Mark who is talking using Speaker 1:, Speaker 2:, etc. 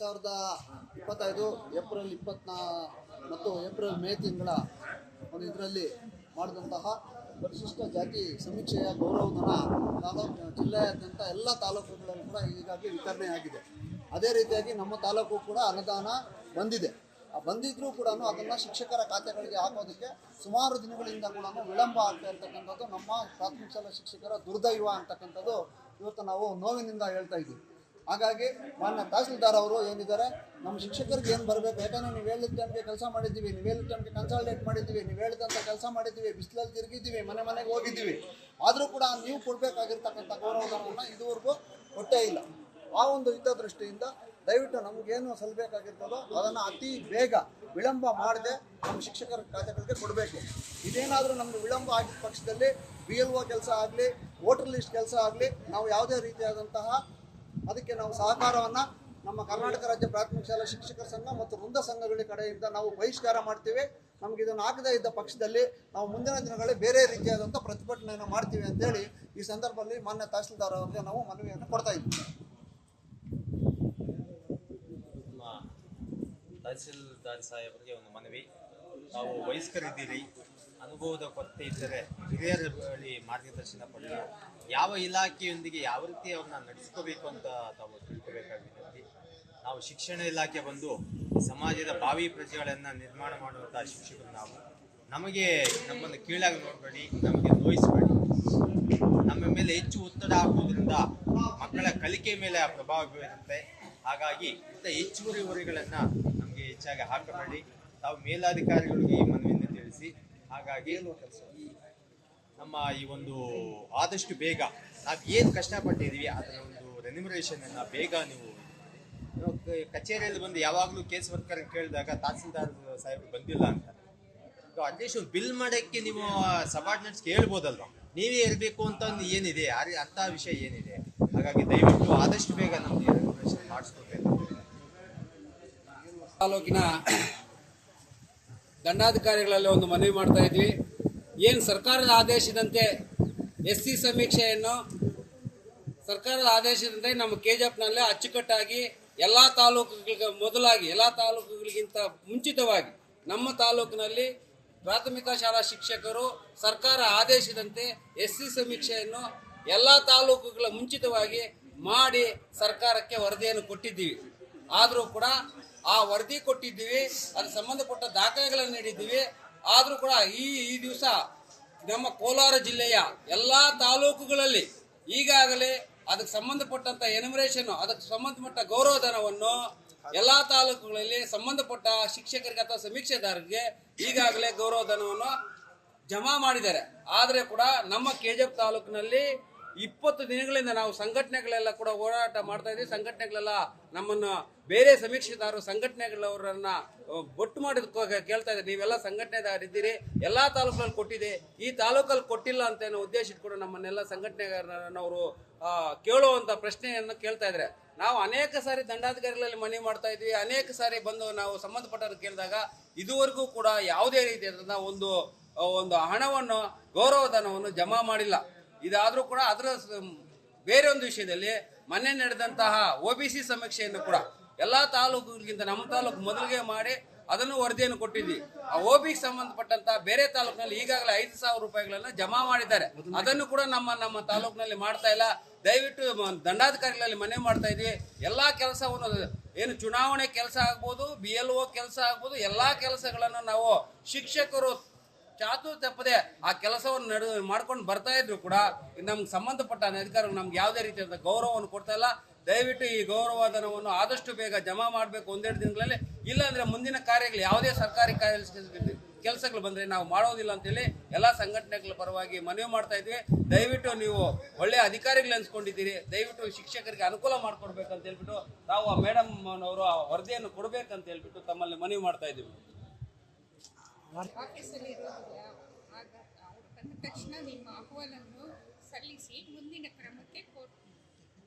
Speaker 1: ಸಾವಿರದ ಇಪ್ಪತ್ತೈದು ಏಪ್ರಿಲ್ ಇಪ್ಪತ್ನಾ ಮತ್ತು ಏಪ್ರಿಲ್ ಮೇ ತಿಂಗಳ ಒಂದು ಇದರಲ್ಲಿ ಮಾಡಿದಂತಹ ಪರಿಶಿಷ್ಟ ಜಾತಿ ಸಮೀಕ್ಷೆಯ ಗೌರವಧನ ತಾಲೂಕು ಜಿಲ್ಲೆಯಾದ್ಯಂತ ಎಲ್ಲ ತಾಲೂಕುಗಳಲ್ಲಿ ಕೂಡ ಈಗಾಗಲೇ ವಿತರಣೆ ಆಗಿದೆ. ಅದೇ ರೀತಿಯಾಗಿ ನಮ್ಮ ತಾಲೂಕು ಕೂಡ ಅನುದಾನ ಬಂದಿದೆ. ಬಂದಿದ್ರೂ ಕೂಡ ಅದನ್ನು ಶಿಕ್ಷಕರ ಖಾತೆಗಳಿಗೆ ಹಾಕೋದಕ್ಕೆ ಸುಮಾರು ದಿನಗಳಿಂದ ಕೂಡ ವಿಳಂಬ ಆಗ್ತಾ ಇರ್ತಕ್ಕಂಥದ್ದು ನಮ್ಮ ಪ್ರಾಥಮಿಕ ಶಾಲಾ ಶಿಕ್ಷಕರ ದುರ್ದೈವ ಅಂತಕ್ಕಂಥದ್ದು ಇವತ್ತು ನಾವು ನೋವಿನಿಂದ ಹೇಳ್ತಾ ಇದ್ದೀವಿ. ಹಾಗಾಗಿ ಮಾನ್ಯ ತಹಸೀಲ್ದಾರ್ ಅವರು ಏನಿದ್ದಾರೆ, ನಮ್ಮ ಶಿಕ್ಷಕರಿಗೆ ಏನು ಬರಬೇಕು, ಯಾಕಂದ್ರೆ ನೀವು ಹೇಳಿದ ಟೈಮ್ಗೆ ಕೆಲಸ ಮಾಡಿದ್ದೀವಿ, ನೀವು ಹೇಳಿದ ಟೈಮ್ಗೆ ಕನ್ಸಲ್ಟೇಟ್ ಮಾಡಿದ್ದೀವಿ, ನೀವು ಹೇಳಿದಂಥ ಕೆಲಸ ಮಾಡಿದ್ದೀವಿ, ಬಿಸಿಲಲ್ಲಿ ತಿರುಗಿದ್ದೀವಿ, ಮನೆ ಮನೆಗೆ ಹೋಗಿದ್ದೀವಿ. ಆದರೂ ಕೂಡ ನೀವು ಕೊಡಬೇಕಾಗಿರ್ತಕ್ಕಂಥ ಗೌರವಧನವನ್ನು ಇದುವರೆಗೂ ಕೊಟ್ಟೇ ಇಲ್ಲ. ಆ ಒಂದು ಹಿತದೃಷ್ಟಿಯಿಂದ ದಯವಿಟ್ಟು ನಮಗೇನು ಸಲ್ಲಬೇಕಾಗಿರ್ತದೋ ಅದನ್ನು ಅತಿ ಬೇಗ ವಿಳಂಬ ಮಾಡದೆ ನಮ್ಮ ಶಿಕ್ಷಕರ ಖಾತೆಗಳಿಗೆ ಕೊಡಬೇಕು. ಇದೇನಾದರೂ ನಮ್ಗೆ ವಿಳಂಬ ಆಗಿದ ಪಕ್ಷದಲ್ಲಿ ಬಿ ಎಲ್ ಒ ಕೆಲಸ ಆಗಲಿ ವೋಟರ್ ಲಿಸ್ಟ್ ಕೆಲಸ ಆಗಲಿ, ನಾವು ಯಾವುದೇ ರೀತಿಯಾದಂತಹ ಅದಕ್ಕೆ ನಾವು ಸಹಕಾರವನ್ನು ನಮ್ಮ ಕರ್ನಾಟಕ ರಾಜ್ಯ ಪ್ರಾಥಮಿಕ ಶಾಲಾ ಶಿಕ್ಷಕರ ಸಂಘ ಮತ್ತು ವೃಂದ ಸಂಘಗಳ ಕಡೆಯಿಂದ ನಾವು ಬಹಿಷ್ಕಾರ ಮಾಡ್ತೀವಿ. ನಮ್ಗೆ ಇದನ್ನು ಆಗದೇ ಇದ್ದ ಪಕ್ಷದಲ್ಲಿ ನಾವು ಮುಂದಿನ ದಿನಗಳಲ್ಲಿ ಬೇರೆ ರೀತಿಯಾದಂಥ ಪ್ರತಿಭಟನೆಯನ್ನು ಮಾಡ್ತೀವಿ ಅಂತೇಳಿ ಈ ಸಂದರ್ಭದಲ್ಲಿ ಮಾನ್ಯ ತಹಸೀಲ್ದಾರ್ ಅವರಿಗೆ ನಾವು ಮನವಿಯನ್ನು ಕೊಡ್ತಾ ಇದ್ದೀವಿ
Speaker 2: ತಹಸೀಲ್ದಾರ್ ಸಾಹೇಬರಿಗೆ ಒಂದು ಮನವಿ. ನಾವು ವಯಸ್ಕರಿದ್ದೀರಿ, ಅನುಭವದ ಕೊರತೆ ಇದ್ದರೆ ಹಿರಿಯರ ಬಳಿ ಮಾರ್ಗದರ್ಶನ ಪಡೆದು ಯಾವ ಇಲಾಖೆಯೊಂದಿಗೆ ಯಾವ ರೀತಿ ಅವ್ರನ್ನ ನಡೆಸ್ಕೋಬೇಕು ಅಂತ ತಾವು ತಿಳ್ಕೋಬೇಕಾಗಿರುತ್ತೆ ನಾವು ಶಿಕ್ಷಣ ಇಲಾಖೆ ಬಂದು ಸಮಾಜದ ಭಾವಿ ಪ್ರಜೆಗಳನ್ನು ನಿರ್ಮಾಣ ಮಾಡುವಂತಹ ಶಿಕ್ಷಕರು ನಾವು. ನಮಗೆ ನಮ್ಮನ್ನು ಕೀಳಾಗಿ ನೋಡಬೇಡಿ, ನಮಗೆ ನೋಯಿಸಬೇಡಿ. ನಮ್ಮ ಮೇಲೆ ಹೆಚ್ಚು ಒತ್ತಡ ಹಾಕೋದ್ರಿಂದ ಮಕ್ಕಳ ಕಲಿಕೆ ಮೇಲೆ ಪ್ರಭಾವ ಬೀರುತ್ತೆ. ಹಾಗಾಗಿ ಇಂಥ ಹೆಚ್ಚುವರಿ ಹೊರೆಗಳನ್ನು ನಮಗೆ ಹೆಚ್ಚಾಗಿ ಹಾಕಬೇಡಿ. ತಾವು ಮೇಲಾಧಿಕಾರಿಗಳಿಗೆ ಈ ಮನವಿಯನ್ನು ತಿಳಿಸಿ. ಹಾಗಾಗಿ ನಮ್ಮ ಈ ಒಂದು ಆದಷ್ಟು ಬೇಗ ನಾವು ಏನು ಕಷ್ಟಪಟ್ಟಿದ್ದೀವಿ ಅದರ ಒಂದು ರೆನ್ಯುಮರೇಷನ್ ಅನ್ನ ಬೇಗ ನೀವು ಕಚೇರಿಯಲ್ಲಿ ಬಂದು ಯಾವಾಗಲೂ ಕೇಸ್ ವರ್ಕರ್ ಕೇಳಿದಾಗ ತಹಸೀಲ್ದಾರ್ ಸಾಹೇಬ್ ಬಂದಿಲ್ಲ ಅಂತ. ಅಟ್ಲೀಸ್ಟ್ ಒಂದು ಬಿಲ್ ಮಾಡೋಕ್ಕೆ ನೀವು ಸಬಾರ್ಡಿನೇಟ್ಸ್ ಕೇಳ್ಬೋದಲ್ವ? ನೀವೇ ಇರಬೇಕು ಅಂತ ಒಂದು ಏನಿದೆ ಆ ರೀ- ಅಂಥ ವಿಷಯ ಏನಿದೆ? ಹಾಗಾಗಿ ದಯವಿಟ್ಟು ಆದಷ್ಟು ಬೇಗ ನಮಗೆ ಮಾಡಿಸ್ಕೊಬೇಕು.
Speaker 3: ತಾಲೂಕಿನ ದಂಡಾಧಿಕಾರಿಗಳಲ್ಲಿ ಒಂದು ಮನವಿ ಮಾಡ್ತಾ ಇದ್ವಿ. ಏನು ಸರ್ಕಾರದ ಆದೇಶದಂತೆ ಎಸ್ ಸಿ ಸಮೀಕ್ಷೆಯನ್ನು ಸರ್ಕಾರದ ಆದೇಶದಂತೆ ನಮ್ಮ ಕೆ ಜಿ ಎಫ್ನಲ್ಲೇ ಅಚ್ಚುಕಟ್ಟಾಗಿ ಎಲ್ಲ ತಾಲೂಕುಗಳಿಗೆ ಮೊದಲಾಗಿ, ಎಲ್ಲ ತಾಲೂಕುಗಳಿಗಿಂತ ಮುಂಚಿತವಾಗಿ ನಮ್ಮ ತಾಲೂಕಿನಲ್ಲಿ ಪ್ರಾಥಮಿಕ ಶಾಲಾ ಶಿಕ್ಷಕರು ಸರ್ಕಾರ ಆದೇಶದಂತೆ ಎಸ್ ಸಿ ಸಮೀಕ್ಷೆಯನ್ನು ಎಲ್ಲ ತಾಲೂಕುಗಳ ಮುಂಚಿತವಾಗಿ ಮಾಡಿ ಸರ್ಕಾರಕ್ಕೆ ವರದಿಯನ್ನು ಕೊಟ್ಟಿದ್ದೀವಿ. ಆದರೂ ಕೂಡ ಆ ವರದಿ ಕೊಟ್ಟಿದ್ದೀವಿ ಅದಕ್ಕೆ ಸಂಬಂಧಪಟ್ಟ ದಾಖಲೆಗಳನ್ನು ನೀಡಿದ್ದೀವಿ. ಆದರೂ ಕೂಡ ಈ ಈ ದಿವಸ ನಮ್ಮ ಕೋಲಾರ ಜಿಲ್ಲೆಯ ಎಲ್ಲ ತಾಲೂಕುಗಳಲ್ಲಿ ಈಗಾಗಲೇ ಅದಕ್ಕೆ ಸಂಬಂಧಪಟ್ಟಂತ ಎನಿಮರೇಷನ್ ಅದಕ್ಕೆ ಸಂಬಂಧಪಟ್ಟ ಗೌರವಧನವನ್ನು ಎಲ್ಲ ತಾಲೂಕುಗಳಲ್ಲಿ ಸಂಬಂಧಪಟ್ಟ ಶಿಕ್ಷಕರಿಗೆ ಅಥವಾ ಸಮೀಕ್ಷೆದಾರರಿಗೆ ಈಗಾಗಲೇ ಗೌರವಧನವನ್ನು ಜಮಾ ಮಾಡಿದ್ದಾರೆ. ಆದರೆ ಕೂಡ ನಮ್ಮ ಕೆಜಿಎಫ್ ತಾಲೂಕಿನಲ್ಲಿ ಇಪ್ಪತ್ತು ದಿನಗಳಿಂದ ನಾವು ಸಂಘಟನೆಗಳೆಲ್ಲ ಕೂಡ ಹೋರಾಟ ಮಾಡ್ತಾ ಇದ್ದೀವಿ. ಸಂಘಟನೆಗಳೆಲ್ಲ ನಮ್ಮನ್ನು ಬೇರೆ ಸಮೀಕ್ಷೆದಾರರು ಸಂಘಟನೆಗಳವರನ್ನ ಬೊಟ್ಟು ಮಾಡೋದಕ್ಕೆ ಕೇಳ್ತಾ ಇದ್ದಾರೆ. ನೀವೆಲ್ಲ ಸಂಘಟನೆದಾರಿದ್ದೀರಿ ಎಲ್ಲಾ ತಾಲೂಕಲ್ಲಿ ಕೊಟ್ಟಿದೆ. ಈ ತಾಲೂಕಲ್ಲಿ ಕೊಟ್ಟಿಲ್ಲ ಅಂತ ಏನೋ ಉದ್ದೇಶ ಇಟ್ಕೊಂಡು ನಮ್ಮನ್ನೆಲ್ಲ ಸಂಘಟನೆಗಾರನವರು ಕೇಳುವಂಥ ಪ್ರಶ್ನೆಯನ್ನು ಕೇಳ್ತಾ ಇದ್ದಾರೆ. ನಾವು ಅನೇಕ ಸಾರಿ ದಂಡಾಧಿಕಾರಿಗಳಲ್ಲಿ ಮನವಿ ಮಾಡ್ತಾ ಇದ್ವಿ. ಅನೇಕ ಸಾರಿ ಬಂದು ನಾವು ಸಂಬಂಧಪಟ್ಟವ್ರು ಕೇಳಿದಾಗ ಇದುವರೆಗೂ ಕೂಡ ಯಾವುದೇ ರೀತಿಯಾದ ಒಂದು ಒಂದು ಹಣವನ್ನು, ಗೌರವಧನವನ್ನು ಜಮಾ ಮಾಡಿಲ್ಲ. ಇದಾದರೂ ಕೂಡ ಅದರ ಬೇರೆ ಒಂದು ವಿಷಯದಲ್ಲಿ ಮೊನ್ನೆ ನಡೆದಂತಹ ಒ ಬಿ ಸಿ ಸಮೀಕ್ಷೆಯನ್ನು ಕೂಡ ಎಲ್ಲ ತಾಲೂಕುಗಳಿಗಿಂತ ನಮ್ಮ ತಾಲೂಕು ಮೊದಲಿಗೆ ಮಾಡಿ ಅದನ್ನು ವರದಿಯನ್ನು ಕೊಟ್ಟಿದ್ವಿ. ಆ ಒ ಬಿ ಸಂಬಂಧಪಟ್ಟಂತಹ ಬೇರೆ ತಾಲೂಕಿನಲ್ಲಿ ಈಗಾಗಲೇ ಐದು ಸಾವಿರ ರೂಪಾಯಿಗಳನ್ನು ಜಮಾ ಮಾಡಿದ್ದಾರೆ. ಅದನ್ನು ಕೂಡ ನಮ್ಮ ನಮ್ಮ ತಾಲೂಕಿನಲ್ಲಿ ಮಾಡ್ತಾ ಇಲ್ಲ. ದಯವಿಟ್ಟು ದಂಡಾಧಿಕಾರಿಗಳಲ್ಲಿ ಮನವಿ ಮಾಡ್ತಾ ಇದ್ವಿ. ಎಲ್ಲ ಕೆಲಸವನ್ನು, ಏನು ಚುನಾವಣೆ ಕೆಲಸ ಆಗ್ಬೋದು ಬಿ ಎಲ್ ಒ ಕೆಲಸ ಆಗ್ಬೋದು, ಎಲ್ಲ ಕೆಲಸಗಳನ್ನು ನಾವು ಶಿಕ್ಷಕರು ಚಾತು ತಪ್ಪದೆ ಆ ಕೆಲಸವನ್ನು ನಡೆ ಮಾಡ್ಕೊಂಡು ಬರ್ತಾ ಇದ್ರು ಕೂಡ ನಮ್ಗೆ ಸಂಬಂಧಪಟ್ಟ ಅಧಿಕಾರಿಗಳು ನಮ್ಗೆ ಯಾವುದೇ ರೀತಿಯಾದ ಗೌರವವನ್ನು ಕೊಡ್ತಾ ಇಲ್ಲ. ದಯವಿಟ್ಟು ಈ ಗೌರವಧನವನ್ನು ಆದಷ್ಟು ಬೇಗ ಜಮಾ ಮಾಡಬೇಕು ಒಂದೆರಡು ದಿನಗಳಲ್ಲಿ. ಇಲ್ಲಾಂದ್ರೆ ಮುಂದಿನ ಕಾರ್ಯಗಳು ಯಾವುದೇ ಸರ್ಕಾರಿ ಕಾರ್ಯ ಕೆಲಸಗಳು ಬಂದ್ರೆ ನಾವು ಮಾಡೋದಿಲ್ಲ ಅಂತೇಳಿ ಎಲ್ಲಾ ಸಂಘಟನೆಗಳ ಪರವಾಗಿ ಮನವಿ ಮಾಡ್ತಾ ಇದ್ವಿ. ದಯವಿಟ್ಟು ನೀವು ಒಳ್ಳೆ ಅಧಿಕಾರಿಗಳು ಅನ್ಸ್ಕೊಂಡಿದ್ದೀರಿ. ದಯವಿಟ್ಟು ಶಿಕ್ಷಕರಿಗೆ ಅನುಕೂಲ ಮಾಡ್ಕೊಡ್ಬೇಕಂತ ಹೇಳ್ಬಿಟ್ಟು ನಾವು ಆ ಮೇಡಮ್ ಅವರು ಆ ವರದಿಯನ್ನು ಕೊಡ್ಬೇಕಂತ ಹೇಳ್ಬಿಟ್ಟು ತಮ್ಮಲ್ಲಿ ಮನವಿ ಮಾಡ್ತಾ ಇದ್ದೀವಿ.
Speaker 4: ಆಫೀಸಲ್ಲಿ ಇರೋದಿಲ್ಲ ಆಗ ಅವರು ಬಂದ ತಕ್ಷಣ ನಿಮ್ಮ ಅಹವಾಲನ್ನು ಸಲ್ಲಿಸಿ ಮುಂದಿನ ಕ್ರಮಕ್ಕೆ